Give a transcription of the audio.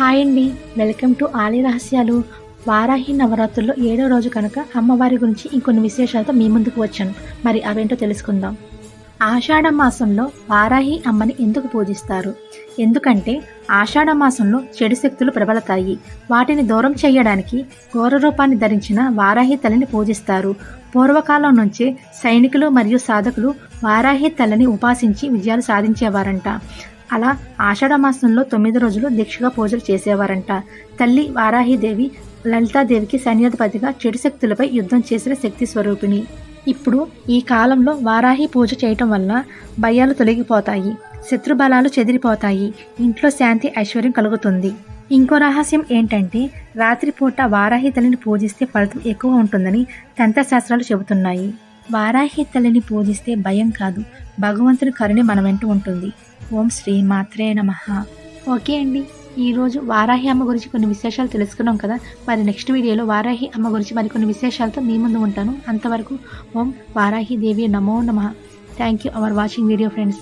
Hi అండి. Welcome to ఆలయ రహస్యాలు. వారాహి నవరాత్రుల్లో ఏడో రోజు కనుక అమ్మవారి గురించి ఇంకొన్ని విశేషాలతో మీ ముందుకు వచ్చాను. మరి అవేంటో తెలుసుకుందాం. ఆషాఢ మాసంలో వారాహి అమ్మని ఎందుకు పూజిస్తారు? ఎందుకంటే ఆషాఢ మాసంలో చెడు శక్తులు ప్రబలతాయి. వాటిని దూరం చేయడానికి ఘోర రూపాన్ని ధరించిన వారాహి తల్లిని పూజిస్తారు. పూర్వకాలం నుంచే సైనికులు మరియు సాధకులు వారాహి తల్లిని ఉపాసించి విజయాలు సాధించేవారంట. అలా ఆషాఢ మాసంలో తొమ్మిది రోజులు దీక్షగా పూజలు చేసేవారంట. తల్లి వారాహిదేవి లలితాదేవికి సైన్యాధిపతిగా చెడు శక్తులపై యుద్ధం చేసిన శక్తి స్వరూపిణి. ఇప్పుడు ఈ కాలంలో వారాహి పూజ చేయటం వల్ల భయాలు తొలగిపోతాయి శత్రుబలాలు చెదిరిపోతాయి ఇంట్లో శాంతి ఐశ్వర్యం కలుగుతుంది. ఇంకో రహస్యం ఏంటంటే రాత్రిపూట వారాహి తల్లిని పూజిస్తే ఫలితం ఎక్కువ ఉంటుందని తంత్రశాస్త్రాలు చెబుతున్నాయి. వారాహి తల్లిని పూజిస్తే భయం కాదు భగవంతుని కరుణ మన వెంట ఉంటుంది. ఓం శ్రీ మాత్రే నమ. ఓకే అండి. ఈరోజు వారాహి అమ్మ గురించి కొన్ని విశేషాలు తెలుసుకున్నాం కదా. మరి నెక్స్ట్ వీడియోలో వారాహి అమ్మ గురించి మరికొన్ని విశేషాలతో మీ ముందు ఉంటాను. అంతవరకు ఓం వారాహి దేవి నమో నమ. Thank you our watching video friends